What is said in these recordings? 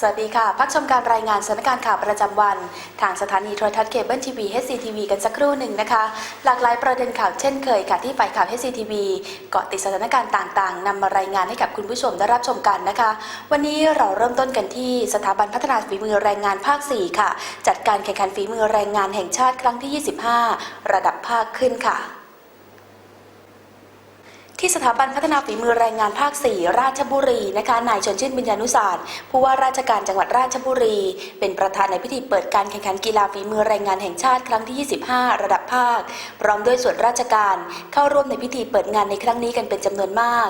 สวัสดีค่ะ พักชมการรายงานสถานการณ์ข่าวประจำวัน ทางสถานีโทรทัศน์เคเบิลทีวี HCTV กันสักครู่หนึ่งนะคะ หลากหลายประเด็นข่าวเช่นเคยค่ะ ที่ฝ่ายข่าว HCTV เกาะติดสถานการณ์ต่างๆนำมารายงานให้กับคุณผู้ชมได้รับชมกันนะคะ วันนี้เราเริ่มต้นกันที่สถาบันพัฒนาฝีมือแรงงานภาค 4 ค่ะ จัดการแข่งขันฝีมือแรงงานแห่งชาติครั้งที่ 25 ระดับภาคขึ้นค่ะ ที่สถาบันพัฒนาฝีมือแรงงานภาค 4 ราชบุรีนะคะนายชนชื่นบิญญานุศาสตร์ผู้ว่าราชการจังหวัดราชบุรี เป็นประธานในพิธีเปิดการแข่งขันกีฬาฝีมือแรงงานแห่งชาติครั้งที่ 25 ระดับภาค พร้อมด้วยส่วนราชการเข้าร่วมในพิธีเปิดงานในครั้งนี้กันเป็นจำนวนมาก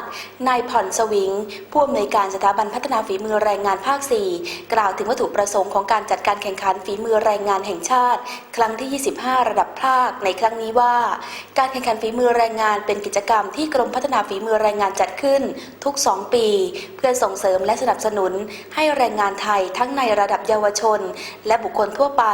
นายผ่อนสวิงผู้อำนวยการสถาบันพัฒนาฝีมือแรงงานภาค 4 กล่าวถึงวัตถุประสงค์ของการจัดการแข่งขันฝีมือแรงงานแห่งชาติ ครั้งที่ 25 ระดับภาคในครั้งนี้ว่า การแข่งขันฝีมือแรงงานเป็นกิจกรรมที่กรมพัฒฒนาฝีมือแรงงานจัดขึ้นทุก 2 ปี เพื่อส่งเสริมและสนับสนุนให้แรงงานไทยทั้งในระดับเยาวชน และบุคคลทั่วไป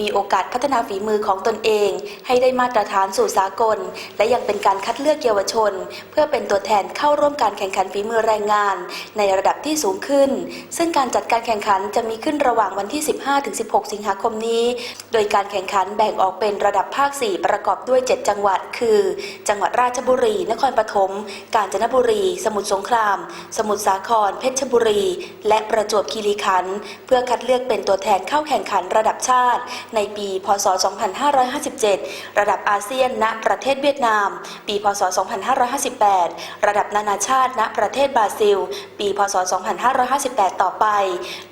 มีโอกาสพัฒนาฝีมือของตนเอง ให้ได้มาตรฐานสู่สากล และยังเป็นการคัดเลือกเยาวชน เพื่อเป็นตัวแทนเข้าร่วมการแข่งขันฝีมือแรงงาน ในระดับที่สูงขึ้น ซึ่งการจัดการแข่งขันจะมีขึ้นระหว่างวันที่ 15-16 สิงหาคมนี้ โดยการแข่งขันแบ่งออกเป็นระดับภาค 4 ประกอบด้วย 7 จังหวัด คือ จังหวัดราชบุรี นครปฐมกาญจนบุรี สมุทรสงคราม สมุทรสาคร เพชรบุรี และประจวบคีรีขันธ์เพื่อคัดเลือกเป็นตัวแทนเข้าแข่งขันระดับชาติ ในปี พศ 2557 ระดับอาเซียน ณ ประเทศเวียดนาม ปี พศ 2558 ระดับนานาชาติ ณ ประเทศบราซิล ปี พศ 2558 ต่อไป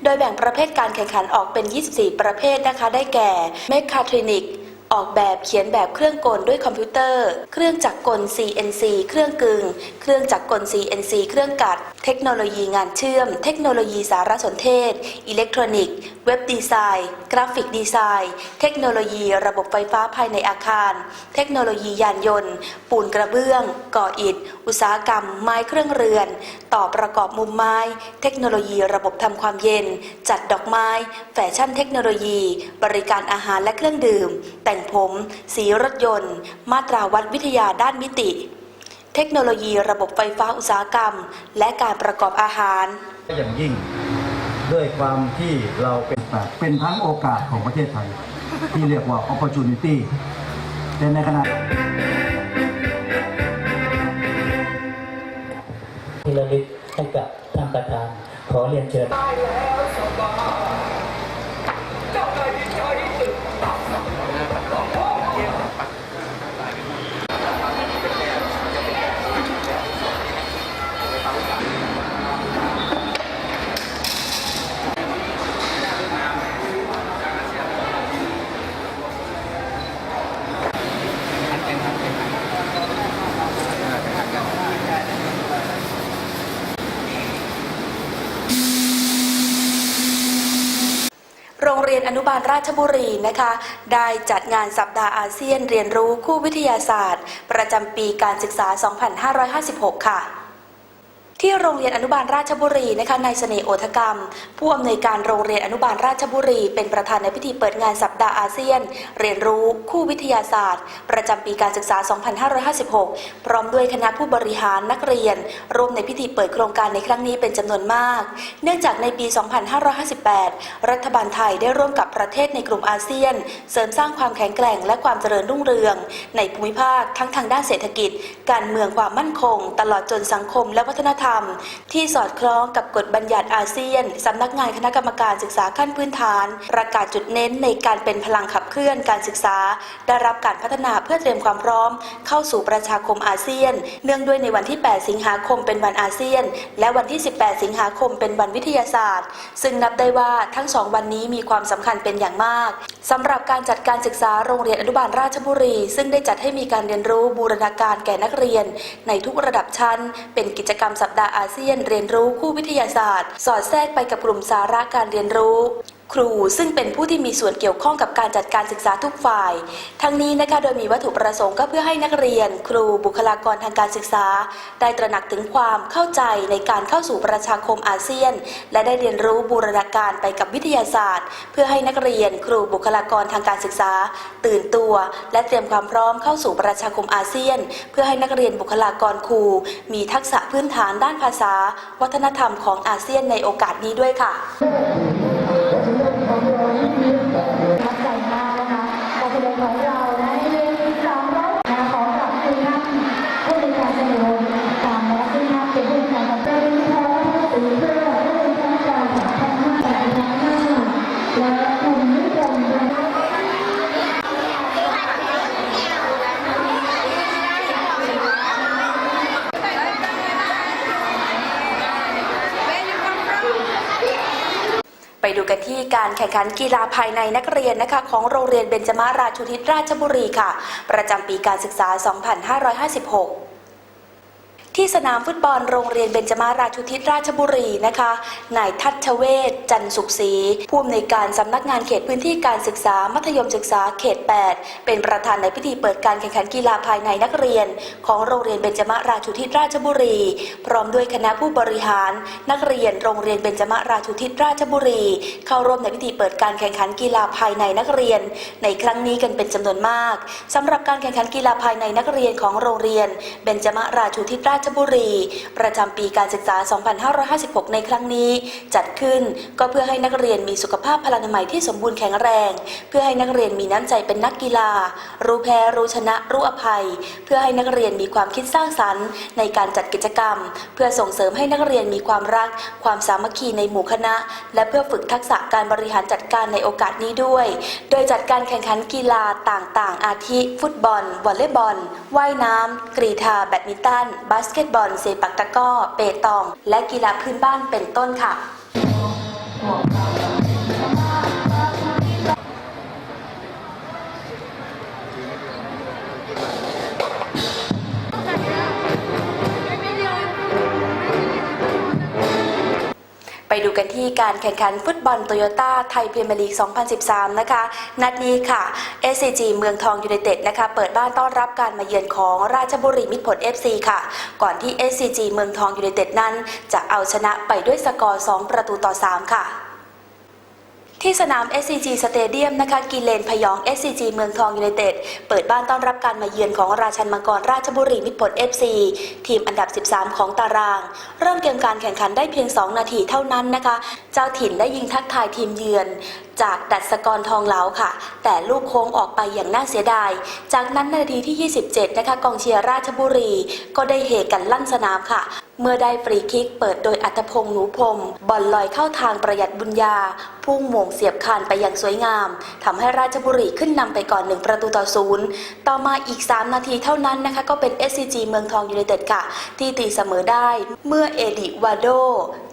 โดยแบ่งประเภทการแข่งขันออกเป็น 24 ประเภทนะคะ ได้แก่ เมคคาทรินิก ออกแบบเขียนแบบเครื่องกลด้วยคอมพิวเตอร์ เครื่องจักรกล CNC เครื่องกึ่ง เครื่องจักรกล CNC เครื่องกัด เทคโนโลยีงานเชื่อม เทคโนโลยีสารสนเทศ อิเล็กทรอนิกส์ เว็บดีไซน์ กราฟิกดีไซน์ เทคโนโลยีระบบไฟฟ้าภายในอาคาร เทคโนโลยียานยนต์ ปูนกระเบื้อง ก่ออิฐ อุตสาหกรรม ไม้เครื่องเรือน ต่อประกอบมุมไม้ เทคโนโลยีระบบทำความเย็น จัดดอกไม้ แฟชั่นเทคโนโลยี บริการอาหารและเครื่องดื่ม แต่งผม สีรถยนต์ มาตราวัดวิทยาด้านมิติ เทคโนโลยีระบบไฟฟ้าอุตสาหกรรม และการประกอบอาหารอย่างยิ่งด้วยความที่เราเป็นแบบเป็นทั้งโอกาสของประเทศไทย ที่เรียกว่า opportunity แต่ในขณะที่ระลึกให้กับท่านประธานขอเรียนเชิญ โรงเรียนอนุบาลราชบุรีนะคะ ได้จัดงานสัปดาห์อาเซียนเรียนรู้คู่วิทยาศาสตร์ ประจำปีการศึกษา 2556 ค่ะ ที่โรงเรียนอนุบาลราชบุรีนะคะนายเสน่ห์โอทกรรม ผู้อำนวยการโรงเรียนอนุบาลราชบุรี เป็นประธานในพิธีเปิดงานสัปดาห์อาเซียน เรียนรู้คู่วิทยาศาสตร์ ประจำปีการศึกษา 2556 พร้อมด้วยคณะผู้บริหารนักเรียน ร่วมในพิธีเปิดโครงการในครั้งนี้เป็นจำนวนมาก เนื่องจากในปี 2558 รัฐบาลไทยได้ร่วมกับประเทศในกลุ่มอาเซียน เสริมสร้างความแข็งแกร่งและความเจริญรุ่งเรือง ในภูมิภาคทั้งทางด้านเศรษฐกิจ การเมืองความมั่นคง ตลอดจนสังคมและวัฒนธรรมที่สอดคล้องกับกฎบัญญัติอาเซียนสำนักงานคณะกรรมการศึกษาขั้นพื้นฐาน ประกาศจุดเน้นในการเป็นพลังขับเคลื่อนการศึกษา ได้รับการพัฒนาเพื่อเตรียมความพร้อม เข้าสู่ประชาคมอาเซียน เนื่องด้วยในวันที่ 8 สิงหาคมเป็นวันอาเซียน และวันที่ 18 สิงหาคมเป็นวันวิทยาศาสตร์ ซึ่งนับได้ว่าทั้งสองวันนี้มีความสำคัญเป็นอย่างมากสำหรับการจัดการศึกษาโรงเรียนอนุบาลราชบุรี ซึ่งได้จัดให้มีการเรียนรู้บูรณาการแก่นักเรียน ในทุกระดับชั้น เป็นกิจกรรมสัปดาห์อาเซียนเรียนรู้คู่วิทยาศาสตร์ สอดแทรกไปกับกลุ่มสาระการเรียนรู้ ครูซึ่งเป็นผู้ที่มีส่วนเกี่ยวข้องกับการจัดการศึกษาทุกฝ่าย ทั้งนี้นะคะโดยมีวัตถุประสงค์ก็เพื่อให้นักเรียน ครูบุคลากรทางการศึกษา ได้ตระหนักถึงความเข้าใจในการเข้าสู่ประชาคมอาเซียน และได้เรียนรู้บูรณาการไปกับวิทยาศาสตร์ เพื่อให้นักเรียน ครูบุคลากรทางการศึกษา ตื่นตัว และเตรียมความพร้อมเข้าสู่ประชาคมอาเซียน เพื่อให้นักเรียนบุคลากรครูมีทักษะพื้นฐานด้านภาษา วัฒนธรรมของอาเซียนในโอกาสนี้ด้วยค่ะ กันที่การแข่งขันกีฬาภายในนักเรียนนะคะของโรงเรียนเบญจมาราชุทิศราชบุรีค่ะ ประจำปีการศึกษา 2556 ที่สนามฟุตบอลโรงเรียนเบญจมาราชุทิศราชบุรีนะคะ นายทัชเวศจันสุขศรีผู้อำนวยการสำนักงานเขตพื้นที่การศึกษามัธยมศึกษาเขต 8 เป็นประธานในพิธีเปิดการแข่งขันกีฬาภายในนักเรียน ของโรงเรียนเบญจมาราชุทิศราชบุรี พร้อมด้วยคณะผู้บริหาร นักเรียนโรงเรียนเบญจมาราชุทิศราชบุรี เข้าร่วมในพิธีเปิดการแข่งขันกีฬาภายในนักเรียน ในครั้งนี้กันเป็นจำนวนมากสำหรับการแข่งขันกีฬาภายในนักเรียนของโรงเรียนเบญจมาราชุทิศราชบุรี ประจำปีการศึกษา 2556 ในครั้งนี้ จัดขึ้นก็เพื่อให้นักเรียนมีสุขภาพพลานามัยที่สมบูรณ์แข็งแรง เพื่อให้นักเรียนมีน้ำใจเป็นนักกีฬา รู้แพ้รู้ชนะรู้อภัย เพื่อให้นักเรียนมีความคิดสร้างสรรค์ ในการจัดกิจกรรม เพื่อส่งเสริมให้นักเรียนมีความรัก ความสามัคคีในหมู่คณะ และเพื่อฝึกทักษะการบริหารจัดการในโอกาสนี้ด้วย โดยจัดการแข่งขันกีฬาต่างๆ อาทิ ฟุตบอลวอลเลย์บอลว่ายน้ำกรีฑาแบดมินตันบาสสเกตบอลเซปักตะก้อ เปตอง และกีฬาพื้นบ้านเป็นต้นค่ะ ไปดูกันที่การแข่งขันฟุตบอลโตโยต้าไทยพรีเมียร์ลีก 2013 นะคะ นัดนี้ค่ะ SCG เมืองทองยูไนเต็ดนะคะ เปิดบ้านต้อนรับการมาเยือนของราชบุรีมิตรผล FC ค่ะ ก่อนที่ SCG เมืองทองยูไนเต็ดนั้น จะเอาชนะไปด้วยสกอร์ 2 ประตูต่อ 3 ค่ะ ที่สนาม SCG Stadium นะคะกีเลนพยอง SCG เมืองทองยูไนเต็ดเปิดบ้านต้อนรับการมาเยือนของราชันมังกรราชบุรีมิตรผล FC ทีมอันดับ 13 ของตาราง เริ่มเกมการแข่งขันได้เพียง 2 นาทีเท่านั้นนะคะ จ้าถิ่นได้ยิงทักทายทีมเยือน จากดัชกรทองเหลาค่ะ แต่ลูกโค้งออกไปอย่างน่าเสียดาย จากนั้นนาทีที่ 27 นะคะกองเชียร์ราชบุรี ก็ได้เฮกันลั่นสนามค่ะ เมื่อได้ฟรีคิกเปิดโดยอัตพงษ์หนูพรมบอลลอยเข้าทางประหยัดบุญญา พุ่งหม่งเสียบคานไปอย่างสวยงามทำให้ราชบุรีขึ้นนำไปก่อน1ประตูต่อศูนย์ต่อมาอีก 3 นาทีเท่านั้นนะคะก็เป็น SCG เมืองทองยูไนเต็ดค่ะ ที่ตีเสมอได้ เมื่อเอดิวาโด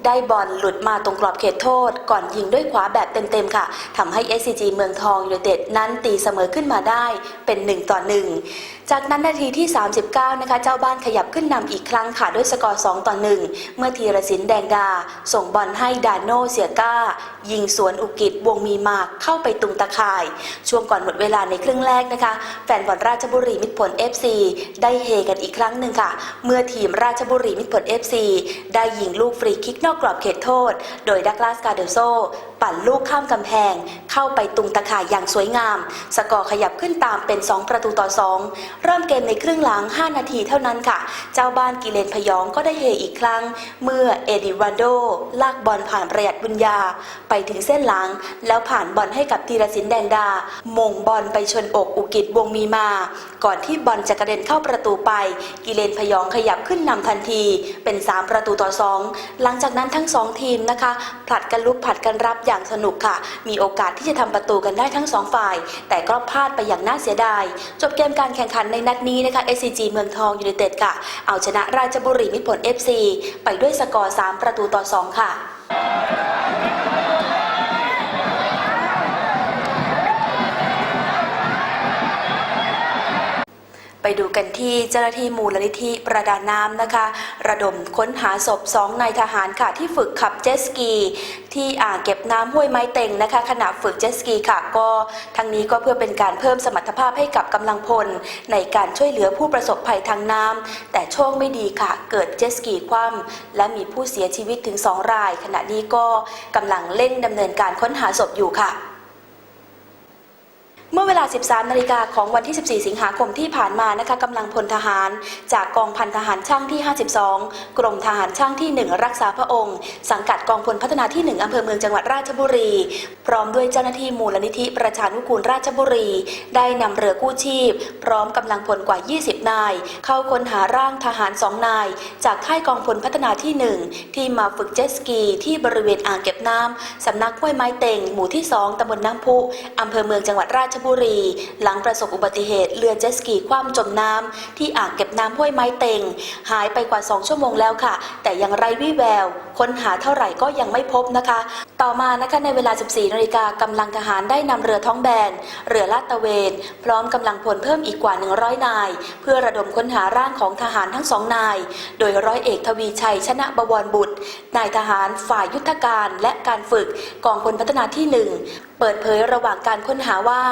ได้บอลหลุดมาตรงกรอบเขตโทษ ก่อนยิงด้วยขวาแบบเต็มๆค่ะทำให้ SCG เมืองทองยูไนเต็ดนั้นตีเสมอขึ้นมาได้เป็น1ต่อ1 จากนั้นนาทีที่ 39 นะคะ เจ้าบ้านขยับขึ้นนำอีกครั้งค่ะด้วยสกอร์ 2 ต่อ 1 เมื่อธีรศิลปแดงดา ส่งบอลให้ดานโนเสียก้า ยิงสวนอุกิจวงมีมากเข้าไปตุงตะข่าย ช่วงก่อนหมดเวลาในครึ่งแรกนะคะ แฟนบอลราชบุรีมิตรผล FC ได้เฮกันอีกครั้งหนึ่งค่ะ เมื่อทีมราชบุรีมิตรผล FC ได้ยิงลูกฟรีคิกนอกกรอบเขตโทษ โดยดักลาสกาเดโซ ปั่นลูกข้ามกำแพง เข้าไปตุงตะข่ายอย่างสวยงาม สกอร์ขยับขึ้นตามเป็น 2 ประตูต่อ 2 เริ่มเกมในครึ่งหลัง 5 นาทีเท่านั้นค่ะ เจ้าบ้านกิเลนพยองก็ได้เฮอีกครั้ง เมื่อเอดิวันโด ลากบอลผ่านประหยัดบุญญา ไปถึงเส้นหลัง แล้วผ่านบอลให้กับธีรศิลป์แดงดา มงบอลไปชนอกอุกิจวงมีมา ก่อนที่บอลจะกระเด็นเข้าประตูไป กิเลนพยองขยับขึ้นนำทันทีเป็น 3 ประตูต่อ 2 หลังจากนั้นทั้ง 2 ทีมนะคะผลัดกันลุกผลัดกันรับอย่างสนุกค่ะ มีโอกาสที่จะทำประตูกันได้ทั้ง2ฝ่าย แต่ก็พลาดไปอย่างน่าเสียดาย จบเกมการแข่งขันในนัดนี้นะคะ SCG เมืองทองยูไนเต็ดค่ะ เอาชนะราชบุรีมิตรผล FC ไปด้วยสกอร์ 3 ประตูต่อ 2 ค่ะ ไปดูกันที่เจ้าหน้าที่มูลนิธิประดาน้ำนะคะ ระดมค้นหาศพสองนายทหารค่ะที่ฝึกขับเจ็ตสกี ที่อ่างเก็บน้ำห้วยไม้เต็งนะคะ ขณะฝึกเจ็ตสกีค่ะก็ทั้งนี้ก็เพื่อเป็นการเพิ่มสมรรถภาพให้กับกำลังพล ในการช่วยเหลือผู้ประสบภัยทางน้ำแต่โชคไม่ดีค่ะ เกิดเจ็ตสกีคว่ำและมีผู้เสียชีวิตถึงสองราย ขณะนี้ก็กำลังเร่งดำเนินการค้นหาศพอยู่ค่ะ เมื่อเวลา 13 นาฬิกาของวันที่ 14 สิงหาคมที่ผ่านมานะคะกำลังพลทหาร จากกองพันทหารช่างที่ 52 กรมทหารช่างที่ 1 รักษาพระองค์ สังกัดกองพลพัฒนาที่ 1 อำเภอเมืองจังหวัดราชบุรี พร้อมด้วยเจ้าหน้าที่มูลนิธิประชานุกูลราชบุรี ได้นำเรือกู้ชีพ พร้อมกำลังพลกว่า 20 นาย เข้าค้นหาร่างทหาร 2 นาย จากค่ายกองพลพัฒนาที่ 1 ที่มาฝึกเจ็ตสกี ที่บริเวณอ่างเก็บน้ำสำนักห้วยไม้เต็งหมู่ที่ 2ตำบลน้ำพุอำเภอเมืองจังหวัดราชบุรีหลังประสบอุบัติเหตุเรือเจ็ตสกีคว่ำจมน้ำที่อ่างเก็บน้ำห้วยไม้เต็ง หายไปกว่า 2 ชั่วโมงแล้วค่ะ แต่ยังไร้วี่แวว ค้นหาเท่าไหร่ก็ยังไม่พบนะคะ ต่อมานะคะในเวลา 14นาฬิกากำลังทหารได้นำเรือท้องแบน เรือลาดตระเวน พร้อมกำลังพลเพิ่มอีกกว่า 100 นาย เพื่อระดมค้นหาร่างของทหารทั้งสองนาย โดยร้อยเอกทวีชัยชนะบวรบุตร นายทหารฝ่ายยุทธการและการฝึกกองพลพัฒนาที่หนึ่งเปิดเผยระหว่างการค้นหาว่า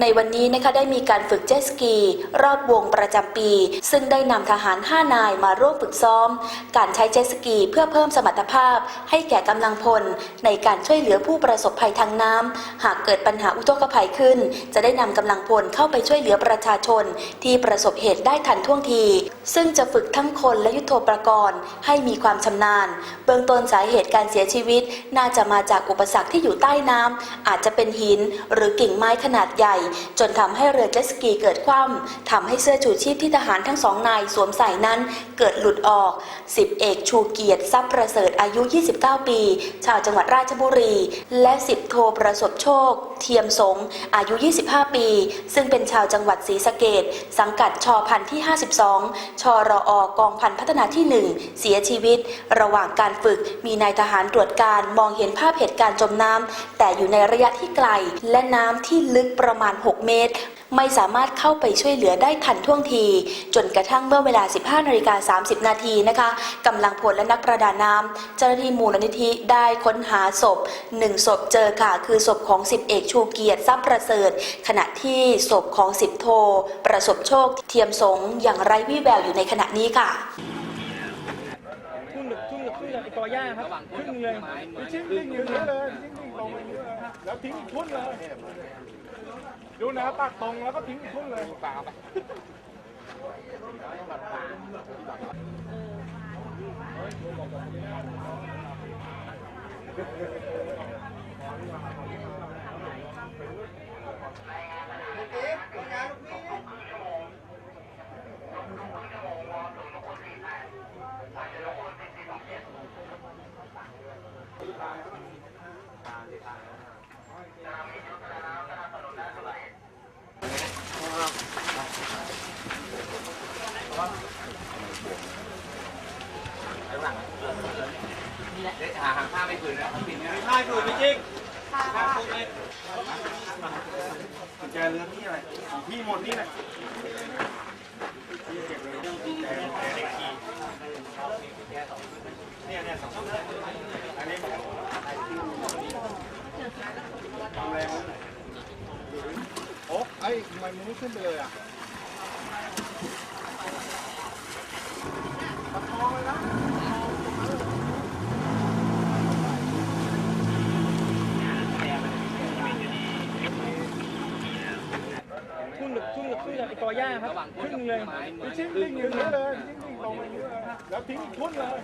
ในวันนี้นะคะได้มีการฝึกเจ็ตสกี รอบวงประจำปี ซึ่งได้นำทหาร 5 นายมาร่วมฝึกซ้อม การใช้เจ็ตสกีเพื่อเพิ่มสมรรถภาพ ให้แก่กำลังพล ในการช่วยเหลือผู้ประสบภัยทางน้ำหากเกิดปัญหาอุทกภัยขึ้น จะได้นำกำลังพลเข้าไปช่วยเหลือประชาชน ที่ประสบเหตุได้ทันท่วงที ซึ่งจะฝึกทั้งคนและยุทโธปกรณ์ ให้มีความชำนาญ เบื้องต้นสาเหตุการเสียชีวิต น่าจะมาจากอุปสรรคที่อยู่ใต้น้ำอาจจะเป็นหิน หรือกิ่งไม้ขนาดใหญ่ จนทำให้เรือเจ็ตสกีเกิดคว่ำทำให้เสื้อชูชีพที่ทหารทั้งสองนายสวมใส่นั้นเกิดหลุดออกสิบเอกชูเกียรติทรัพย์ประเสริฐอายุ 29 ปี ชาวจังหวัดราชบุรี และสิบโทประสบโชค เทียมสงอายุ 25 ปี ซึ่งเป็นชาวจังหวัดศรีสะเกดสังกัดชอพันที่ 52ชรอกองพันพัฒนาที่ 1 เสียชีวิต ระหว่างการฝึกมีนายทหารตรวจการมองเห็นภาพเหตุการณ์จมน้ำแต่อยู่ในระยะที่ไกล และน้ำที่ลึกประมาณ 6 เมตร ไม่สามารถเข้าไปช่วยเหลือได้ทันท่วงที จนกระทั่งเมื่อเวลา 15นาฬิกา30 นาทีนะคะกำลังพลและนักประดาน้ำเจ้าหน้าที่มูลนิธิได้ค้นหาศพหนึ่งศพเจอค่ะ คือศพของ 10 เอกชูเกียรติทรัพย์ประเสริฐ ขณะที่ศพของ 10 โท ประสบโชค เทียมสงอย่างไร้วี่แววอยู่ในขณะนี้ค่ะ ทุ่งหนึ่งทุ่งหนึ่ง ทุ่าครับครึ่งเลยชิ้นทิ้งอยู่นี่เลยทิ้งทิ้งตรงอย่างนี้เลยแล้วทิ้งอีกทุ่นเลย ดูนะปากตรงแล้วก็ทิ้งอีกทุ่นเลยเปล่าไปแกเรือนี่อะไรของพี่หมดนี่แหละเนี่ยเนี่ยสองอันนี้ทำแรงโอ้ไอ้ทำไมมึงไม่ขึ้นไปเลยอะประคองเลยนะ ทุ่นหนึ่งทุ่นหนึ่งทุ่นหนึ่งไอ้กอหญ้าครับครึ่งเลยชิ้นทิ้งอยู่นี่เลยทิ้งทิ้งตรงอย่างนี้เลยแล้วทิ้งอีกทุ่นเลย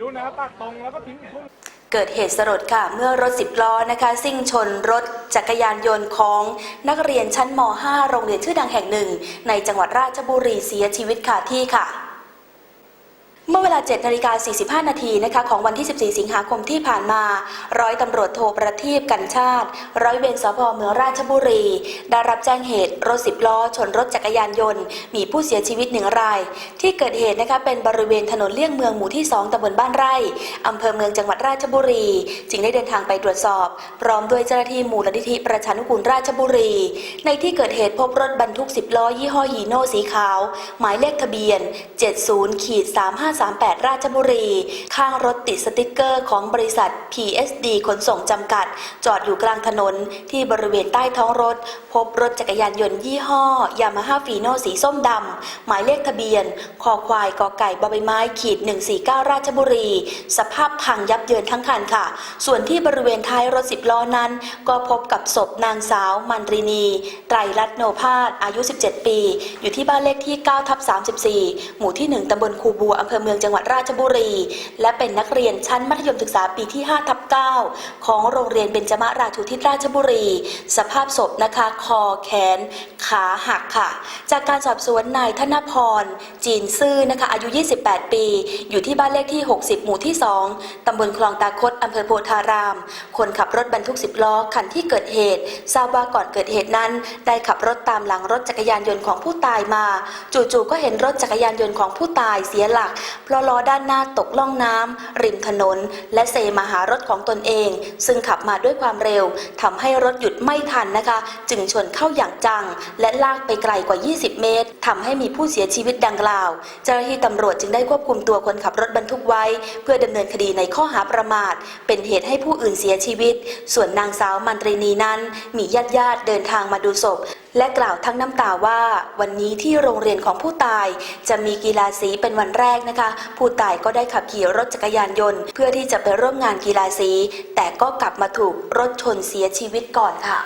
ดูนะปากตรงแล้วก็ทิ้งอีกทุ่นเกิดเหตุสลดค่ะ เมื่อรถสิบล้อนะคะซิ่งชนรถจักรยานยนต์ของนักเรียนชั้นม .5 โรงเรียนชื่อดังแห่งหนึ่ง ในจังหวัดราชบุรีเสียชีวิตค่ะที่ค่ะ เมื่อเวลา7นาฬิกา45 นาทีนะคะของวันที่ 14 สิงหาคมที่ผ่านมา ร้อยตำรวจโทประทีปกันชาติ ร้อยเวรสพเมืองราชบุรี ได้รับแจ้งเหตุรถสิบล้อ ชนรถจักรยานยนต์ มีผู้เสียชีวิตหนึ่งราย ที่เกิดเหตุนะคะเป็นบริเวณถนนเลี่ยงเมืองหมู่ที่ 2ตำบลบ้านไร่อำเภอเมืองจังหวัดราชบุรี จึงได้เดินทางไปตรวจสอบ พร้อมด้วยเจ้าหน้าที่มูลนิธิประชานุกูลราชบุรี ในที่เกิดเหตุพบรถบรรทุก 10 ล้อยี่ห้อฮีโน่สีขาว หมายเลขทะเบียน 70ขีด3538 ราชบุรี ข้างรถติดสติกเกอร์ของบริษัท PSD ขนส่งจำกัด จอดอยู่กลางถนน ที่บริเวณใต้ท้องรถ พบรถจักรยานยนต์ยี่ห้อยามาฮ่าฟีโนสีส้มดำ หมายเลขทะเบียน คอควายกอไก่บอใบไม้ขีด 149 ราชบุรี สภาพพังยับเยินทั้งคันค่ะ ส่วนที่บริเวณท้ายรถสิบล้อนั้น ก็พบกับศพนางสาวมันรินี ไตรรัตโนภาสอายุ 17 ปี อยู่ที่บ้านเลขที่9ทับ34 หมู่ที่ 1ตำบลคูบัวอำเภอเมืองจังหวัดราชบุรี และเป็นนักเรียนชั้นมัธยมศึกษาปีที่5ทับ9ของโรงเรียนเบญจมาราชูทิศราชบุรี สภาพศพนะคะคอแขน ขาหักค่ะ จากการสอบสวนนายธนพร จีนซื่อนะคะอายุ 28 ปี อยู่ที่บ้านเลขที่ 60 หมู่ที่ 2 ตำบลคลองตาคดอำเภอโพธาราม คนขับรถบรรทุก 10 ล้อคันที่เกิดเหตุ ทราบว่าก่อนเกิดเหตุนั้น ได้ขับรถตามหลังรถจักรยานยนต์ของผู้ตายมา จู่ๆก็เห็นรถจักรยานยนต์ของผู้ตายเสียหลักเพราะล้อด้านหน้าตกล่องน้ำริมถนน และเซมาหารถของตนเอง ซึ่งขับมาด้วยความเร็วทำให้รถหยุดไม่ทันนะคะ จึงชนเข้าอย่างจัง และลากไปไกลกว่า 20 เมตรทำให้มีผู้เสียชีวิตดังกล่าวเจ้าหน้าที่ตำรวจจึงได้ควบคุมตัวคนขับรถบรรทุกไว้ เพื่อดำเนินคดีในข้อหาประมาท เป็นเหตุให้ผู้อื่นเสียชีวิต ส่วนนางสาวมันตรีนีนั้น มีญาติญาติเดินทางมาดูศพ และกล่าวทั้งน้ำตาว่าวันนี้ที่โรงเรียนของผู้ตาย จะมีกีฬาสีเป็นวันแรกนะคะ ผู้ตายก็ได้ขับขี่รถจักรยานยนต์ เพื่อที่จะไปร่วมงานกีฬาสี แต่ก็กลับมาถูกรถชนเสียชีวิตก่อนค่ะ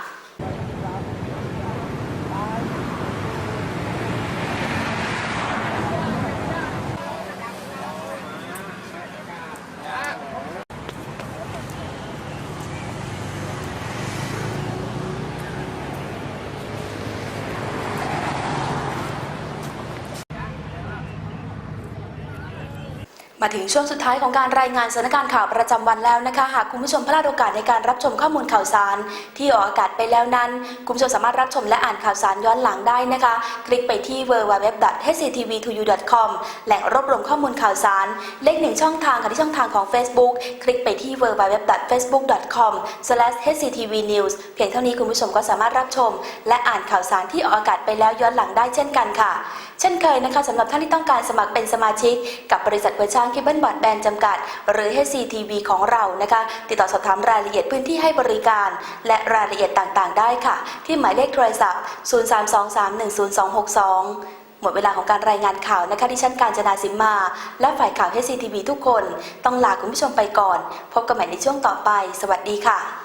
มาถึงช่วงสุดท้ายของการรายงานสถานการณ์ข่าวประจำวันแล้วนะคะ หากคุณผู้ชมพลาดโอกาสในการรับชมข้อมูลข่าวสาร ที่ออกอากาศไปแล้วนั้น คุณผู้ชมสามารถรับชมและอ่านข่าวสารย้อนหลังได้นะคะ คลิกไปที่ www.hctv2u.com แหล่งรวบรวมข้อมูลข่าวสาร เลขหนึ่งช่องทางค่ะที่ช่องทางของ Facebook คลิกไปที่ www.facebook.com/hctvnews เพียงเท่านี้คุณผู้ชมก็สามารถรับชม และอ่านข่าวสารที่ออกอากาศไปแล้วย้อนหลังได้เช่นกันค่ะ เช่นเคยนะคะสำหรับท่านที่ต้องการสมัครเป็นสมาชิก กับบริษัทเวอร์ชันคิบเบิลบอร์ดแบนจำกัด หรือ HCTV ของเรานะคะ ติดต่อสอบถามรายละเอียดพื้นที่ให้บริการ และรายละเอียดต่างๆ ได้ค่ะ ที่หมายเลขโทรศัพท์ 032310262หมดเวลาของการรายงานข่าวนะคะที่ชั้นการจนาสิมมา และฝ่ายข่าว HCTV ทุกคน ต้องลาคุณผู้ชมไปก่อน พบกันใหม่ในช่วงต่อไป สวัสดีค่ะ